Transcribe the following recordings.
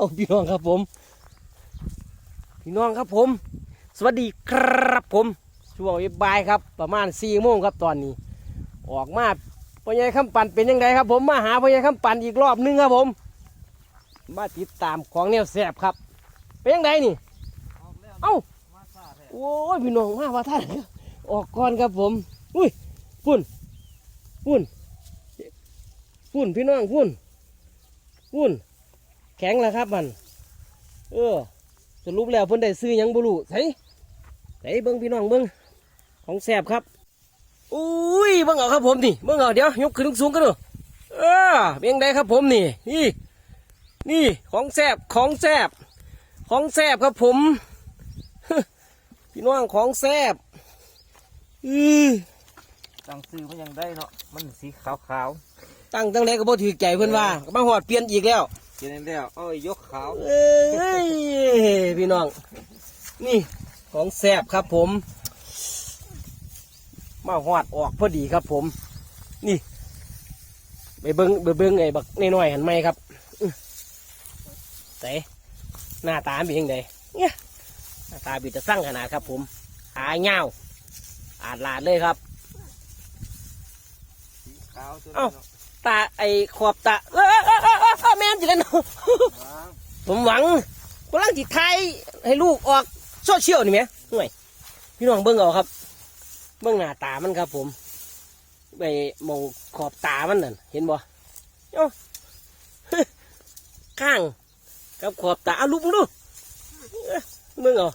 าพี่น้องครับผม พี่น้องครับผม สวัสดีครับผม ช่วงบ่ายครับ ประมาณสี่โมงครับตอนนี้ ออกมาพ่อใหญ่คำปันเป็นยังไงครับ ผมมาหาพ่อใหญ่คำปันอีกรอบหนึงครับผม มาติดตามของแนวแสบครับ เป็นยังไงนี่ เอ้าโอ้ยพี่น้องมาว่าท่านออกก่อนครับผม อุ้ยพุ่นพุ่นพุ่นพี่น้องพุ่นพุ่น แข็งแล้วครับมัน เออสรุปแล้วเพิ่นได้ซื้อหยังบุรุใส่ใส่เบิ้งพี่น้องเบิ้งของแสบครับอุ้ยเบิ้งเอาครับผมนี่เบิ้งเอาเดี๋ยวยกขึ้นสูงๆกันดูเออเป็นยังไงครับผมนี่นี่ นี่ของแสบของแสบของแสบครับผม พี่น้องของแซบอือตั้งซื้อมันยังได้เนาะมันสีขาวขาวตั้งตั้งแต่ก็บ่ถือใจเพิ่นว่าก็มาหอดเปลี่ยนอีกแล้วๆ กินแล้วเอ้ยยกขาวเอ้ยพี่น้อง นี่ของแซบครับผม มาหอดออกพอดีครับผม นี่ไปเบิ้งไปเบิ้งไอ้บักน้อยๆหันไหมครับอื้อใส่หน้าตาเป็นยังไงเนี่ยหน้าตาบีจะสั่งขนาดครับ ผมขาเงาวอาดลาดเลยครับสีขาวตัวเอ้านี้เนาะตาไอ้ขอบตาเอ้ยเอ้ แม่นจิกันเนาะผมหวังกำลังจิตไทยให้ลูกออกโซเชียลนี่ไหมห่วยพี่น้องเบิ้งเอาครับ เบิ้งหน้าตามันครับ ผมไปมองขอบตามันนั่นเห็นบ่เอ้าข้างกับขอบตาเอาลูกมึงดูเอ้ยเบิ้งเอา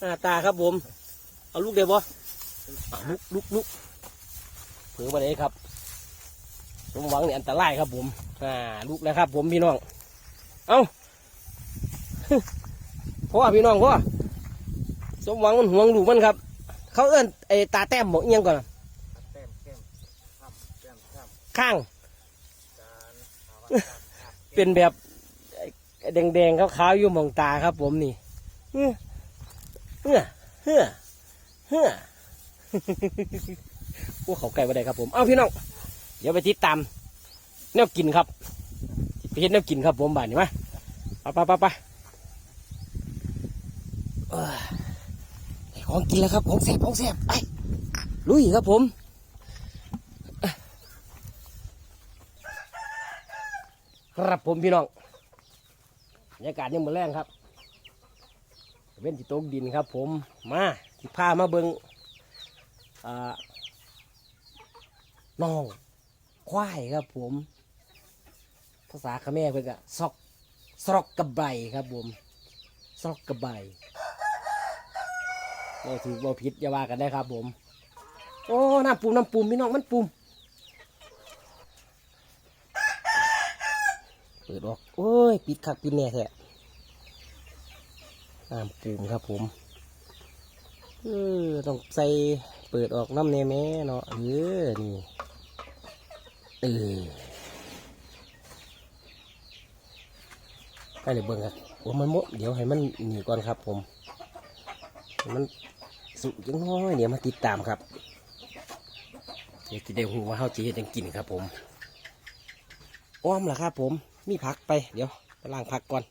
หน้าตาครับผม เอาลูกเดี๋ยวบ่ลุกลุกลุกเผือมาเลยครับ ผมหวังเนี่ยอันตรายครับผมอ่าลูกแล้วครับ ผมพี่น้อง เอาพ่อพี่น้องพ่อสมหวังมันห่วงลูกมันครับ เขาเอื้อนไอ้ตาแต้มบอกเอียงก่อนข้าง เป็นแบบแดงๆขาวๆอยู่มองตาครับ ผมนี่เฮ้อเฮ้อเฮ้อเฮ้อพวกเขาไก่มาได้ครับผม เอาพี่น้อง เดี๋ยวไปติดตามแนวกินครับไปเห็นแนวกินครับผมบ้านนี่มาไปไปไปไปเอ้ยได้ของกินแล้วครับของแสบของแสบไปลุยครับผมครับผมพี่น้องบรรยากาศยังมือแรงครับ เว้นที่ตกดินครับ ผมมาที่พามาเบิงอ่าน้อง ควายครับผม ภาษาเขมรเพื่อนก็ซอกซอกกระไบครับผมซอกกระไบเราถือว่าผิดอย่าว่ากันได้ครับผม โอ้น้ำปูมน้ำปูมพี่น้องมันปูมเปิดออกโอ้ยปิดคักปิดแน่แท้น้ำปูมครับผมเออต้องใส่เปิดออกน้ำแน่แม่เนาะเออนี่ เออใกล้เลยเบิ่งครับว่ามันมดเดี๋ยวให้มันหนีก่อนครับ ผม มันสุกจังน้อยเดี๋ยวมาติดตามครับเดี๋ยวจะได้หูว่าเขาจะเฮ็ดจังกินครับ ผมอ้อมล่ะครับ ผมมีผักไปเดี๋ยวไปล้างผักก่อน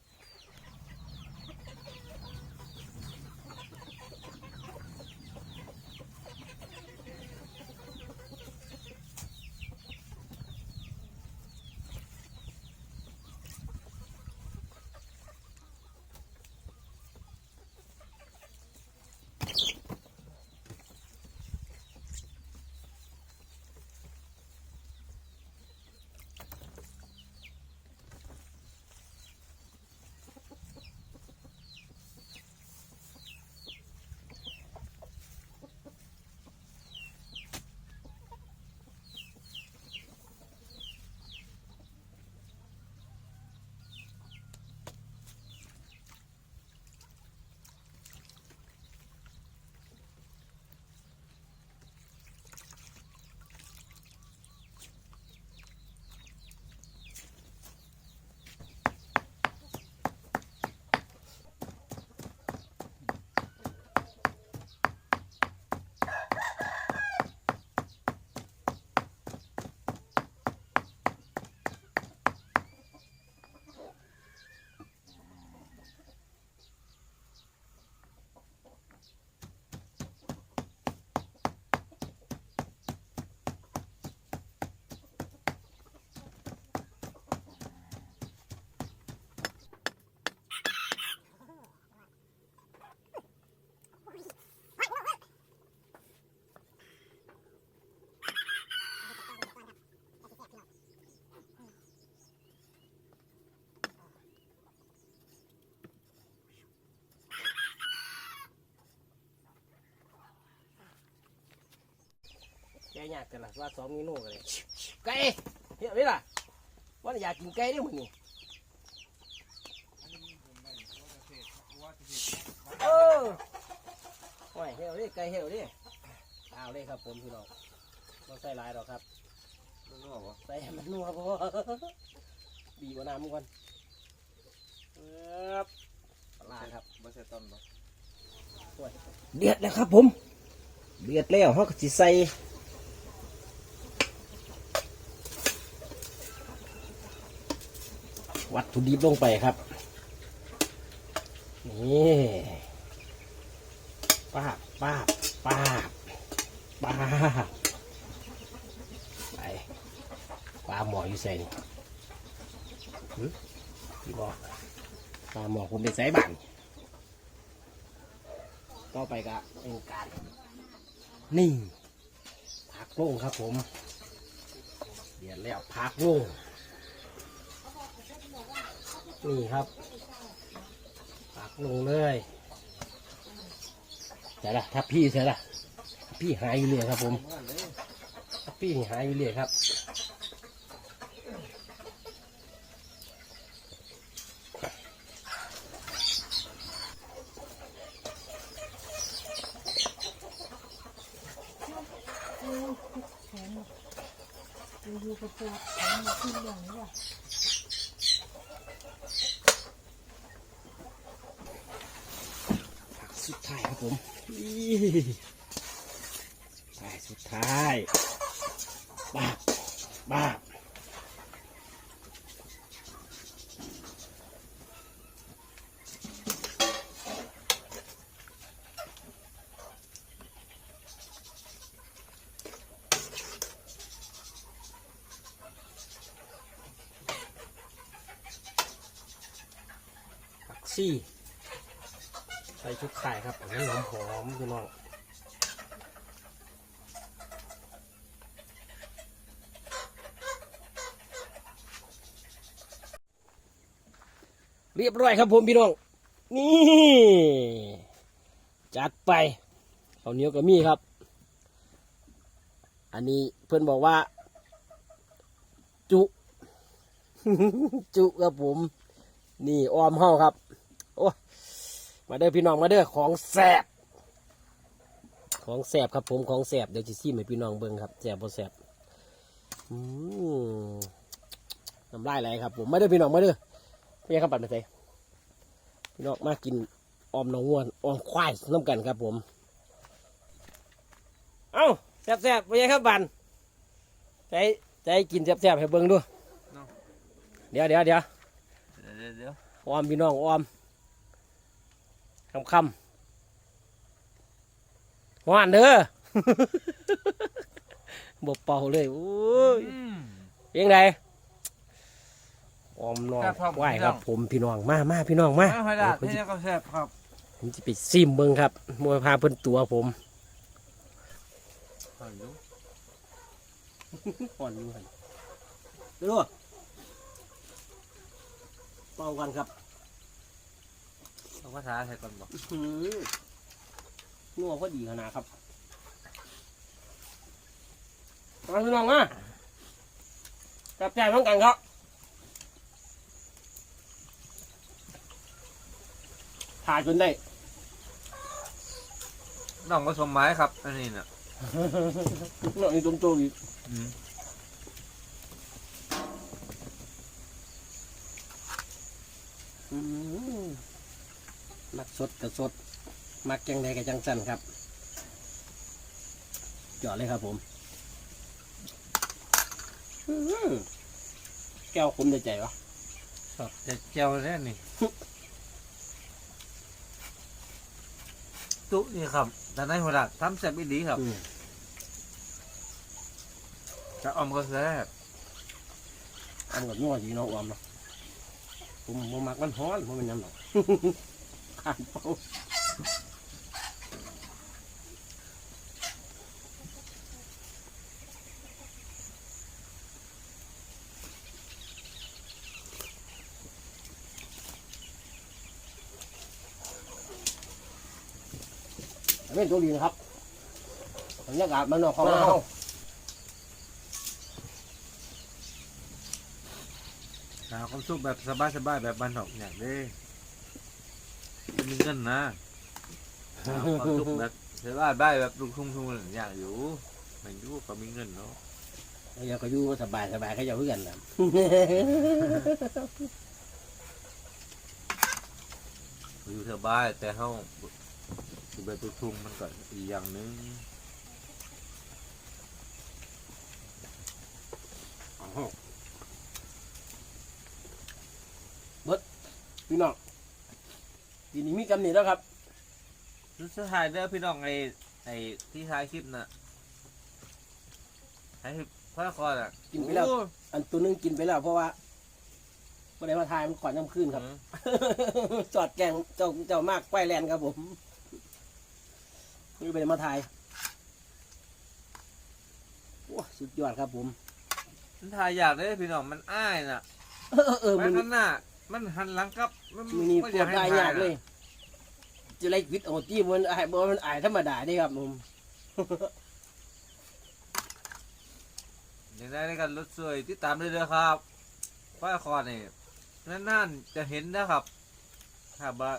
ก่ยากกันละว่าสองเมนูกันเลยไก่เฮ้ยนี่ล่ะว่าอยากกินไก่ด้วยมึงนี่เออโอ้ยเฮ้ยนี่ไก่เฮ้ยนี่เอาเลยครับผมพี่น้องไม่ใส่หลายหรอกครับมันนัวบ่ใส่ให้มันนัวพอบีบเอาน้ำมันก่อนเออปลาครับบ่ใส่ต้นบ่เดือดแล้วครับผมเดือดแล้วเขาก็จะใส่ วัตถุดิบลงไปครับ นี่ป้าบป้าบป้าบป้าบไปปลาหมออยู่ใส่นี่หึพี่บอกปลาหมอผมเป็นสายบังต่อไปก็เป็นการนี่พักลงครับผมเดี๋ยวแล้วพักลง นี่ครับพักลงเลยเสร็จละถ้าพี่เสร็จละทับพี่หายอยู่เลยครับผมทับพี่นี่หายอยู่เลยครับอยู่กับปวดแขนมาขึ้นอย่างนี้ว่ะ สุดท้ายครับ ผมนี่สุดท้ายสุดท้ายบ้าบบ้าบผักซี่ใส่ ชุดไข่ครับอันนี้หอมหอมพี่น้องเรียบร้อยครับผมพี่น้องนี่จัดไปข้าวเหนียวกับมีครับ อันนี้เพื่อนบอกว่า จุ จุครับผม นี่ออมเฮาครับ มาเด้อพี่น้องมาเด้อของแสบของแสบครับผมของแสบเดี๋ยวจะซีมให้พี่น้องเบิ่งครับแสบบ่แสบอืมน้ำลายไหลครับผมมาเด้อพี่น้องมาเด้อพี่ยังคำปัดมาใส่พี่น้องมากินออมหนองวัวออมควายน้ำกันครับผม เอ้าแสบแสบพี่ยังคำปันใจใจกินแสบแสบให้เบิ่งดูเดี๋ยวเดี๋ยวเดี๋ยวเดี๋ยวเดี๋ยวออมพี่น้องออม คำคำหวานเด้อบเป่าเลยโอ้ยอืมเพียงไดออมน้องครับครับไหวครับพี่น้องผมพี่น้องมามาพี่น้องมามาหอยดาดผมที่จะนี่ก็แซ่บครับผมจะไปซิมเบิ้งครับมวยพาเพิ่นตัวผมหอยลูกอ่อนอยู่หันดูเป่ากันครับ เอาภาษาไทยก่อนบ่อื้อหือนัวพอดีขนาดครับมาพี่น้องมาจับใจพร้อมกันครับถ่ายจนได้ น้องผสมไม้ครับ อันนี้น่ะน้องนี่ต้มโตอีกอืมอื้อหือ มักสดกับสด มักจังใดกับจังสันครับจอดเลยครับผมอื้อหือแก้วคุ้มในใจวะครับจะเจียวแน่นี่ ตุ๊นี่ครับแต่ในหัวดาดทำแซ่บอีดีครับอืมจะออมก็แซ่บอันกับนัวสีน้องออมเนาะผมผมมักมันฮ้อนผมเป็นหยังหรอก อ่างเปาเป็นตัวดีนะครับบรรยากาศมันออกของเราหาความสุขแบบสบายๆแบบบ้านนอกเนี่ยเนี้ มีเงินนะหาความสุขแบบสบายๆแบบลุงทุ่งทุ่งๆอยากอยู่มันอยู่ก็มีเงินเนาะเราก็อยู่สบายสบายเขาจะเพื่อนนะอยู่สบายแต่เฮาอยู่แบบลุงทุ่งมันก็อีกอย่างหนึงพี่น้อง ทีนี้มีกำหนิแล้วครับสุดท้ายเด้อพี่น้องไอ้ไอ้ที่ท้ายคลิปน่ะให้พ่อคอยอะกินไปแล้ว โอ้ อันตัวหนึงกินไปแล้วเพราะว่าไม่ได้มาทายมันก่อนน้ำขึ้นครับ จอดแกงเจ้าเจ้ามากไฟแลนด์ครับผมนี่ไปมาทายโอ้สุดยอดครับผม มันถ่ายอยากได้พี่น้องมันอ้ายน่ะเออเออมัมันนข้างหน้า มันหันหลังกลับมันมันนี่บ่ปวดได้ยากเลยน่ะจะไล่วิทย์เอาที่มันอายบ่มันอายธรรมดานี่ครับผมอย่างไรในการรถสวยที่ตามเลยเด้อครับพ่อคอยนี่นั่นๆจะเห็นนะครับถ้าบ่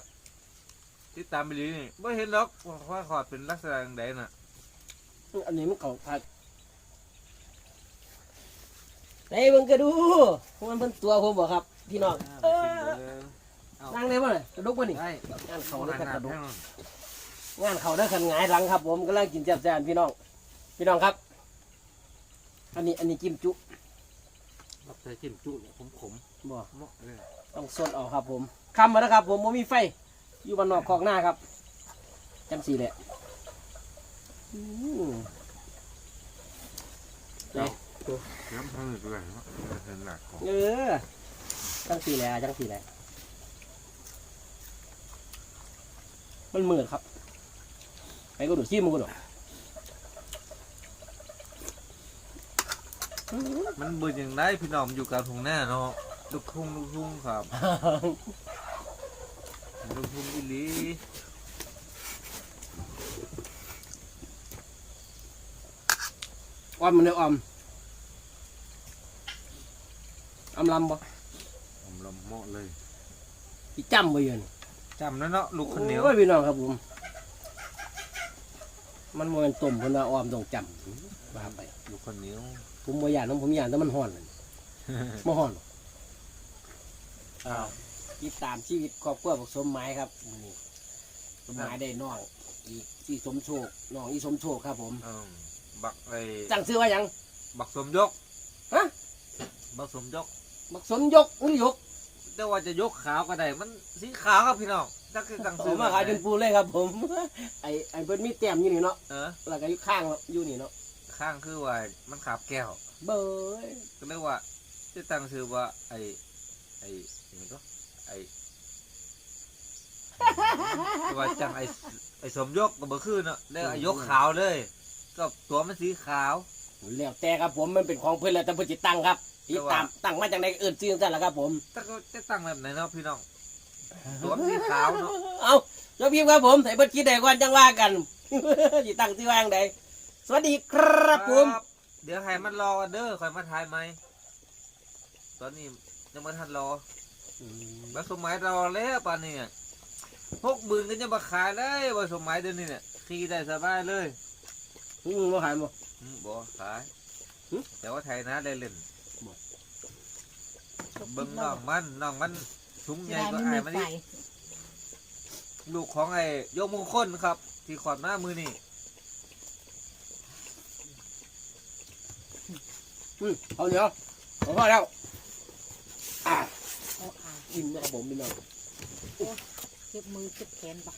ติดตามไปดีนี่ไม่เห็นหรอกว่าพ่อคอยเป็นลักษณะอย่างใดน่ะ อันนี้มันเขาผัดไอ้เบิ่งก็ดูมันเป็นตัวผมบอกครับ พี่น้องเออนั่งได้ป่ะเนี่ยกระดุกป่ะนี่ ได้งานเขาเขาได้ได้กันกกระระดูดุกกงานเขาได้ขันหงายหลังครับ ผมกำลังกินแซ่บแซ่บพี่น้อง พี่น้องครับ อันนี้อันนี้จิ้มจุรับใส่จิ้มจุเนี่ยขมขมบ่ๆเหมาะเลยต้องสดเอาครับ ผมคำมาแล้วครับ ผมบ่มีไฟ อยู่บ้านนอกคอกหน้าครับจังสีแหละอืมน้ำพังเลยด้วยเนาะเห็นหนักของเออ จังสีแหละจังสีแหละมันมืดครับ ไปก็ดูซิมึงก็ดูมันเบื่ออย่างไรพี่น้องอยู่กลางทุ่งหน้าเนาะลูกทุ่งลูกทุ่งครับลูกทุ่งอีหลีออมมันเลยออมออมลำบ่ผม ลำเหมาะเลยที่จำไปอยู่นี่จำแล้วเนาะลูกคนเหนียวโอ้ยพี่น้องครับผม มันโมเป็นต้มเพิ่นว่าออมต้องจำว่าไปลูกคนเหนียวผมบ่อยากน้ำผมอยากแต่มันห่อนนั่นบ่ห่อนหรอกอ้าวติดตามชีวิตครอบครัวของสมหมายครับมื้อนี้สมหมายได้น้องอีกที่สมโชคน้องอีสมโชคครับ ผมเอิ่มบักไอ้จังซื้อว่าหยังบักสมยกฮะบักสมยกบักสนยกหรือยก แต่ว่าจะยกขาวก็ได้มันสีขาวครับพี่น้องจักคือกังเอาซื้อมาขายจนปูเลยครับ ผม ไอไอเพิ่นมีแต้มอยู่นี่เนาะเออแล้วก็อยู่ข้างอยู่นี่เนาะข้างคือว่ามันขาบแก้ว เบ้ยก็เรียกว่าจะตั้งชื่อว่าไอ้ไอ้ยังไงก็ไอ้ว่าจังไอ้ไอ้สมยกก็บ่คือเนาะแล้วไอ้ยกขาวเลย ก็ตัวมันสีขาว แล้วแต่ครับผมมันเป็นของเพิ่นแล้วแต่เพิ่นสิตั้งครับ ติดตามตั้งมาจากไหนเอิ้นชื่อจังซั่นล่ะครับผมแต่ก็จะตั้งแบบไหนเนาะพี่น้องตัวมันสีขาวเนาะเอาเจ้าพิมพ์ครับผมใส่เพิ่นคิดได้ก่อนจังว่ากันสิตั้งชื่อว่าจังไดสวัสดีครับผมครับเดี๋ยวให้มันรอเด้อค่อยมาทายไหมตอนนี้ยังไม่ทันรอมาสมัยรอแล้วป่านนี้พกบืนก็จะมาขายได้ว่าสมัยเดี๋ยวนี้เนี่ยขี่ได้สบายเลยอืมบ่ขายบ่อืมบ่ขายหึแต่ว่าไทยนะได้เล่นบ่ เบิ่งน้องมันน้องมันถุงจะใหญ่ได้ก็ไม่ไอ้มีมันไฟนี่ลูกของไอ้โยมมงคลครับ ที่ขอดหน้ามือนี่อืมเอาเดี๋ยวเอาพอแล้วอะเอาอ่างกินนะครับผมพี่น้อง เจ็บมือเจ็บแขนปะ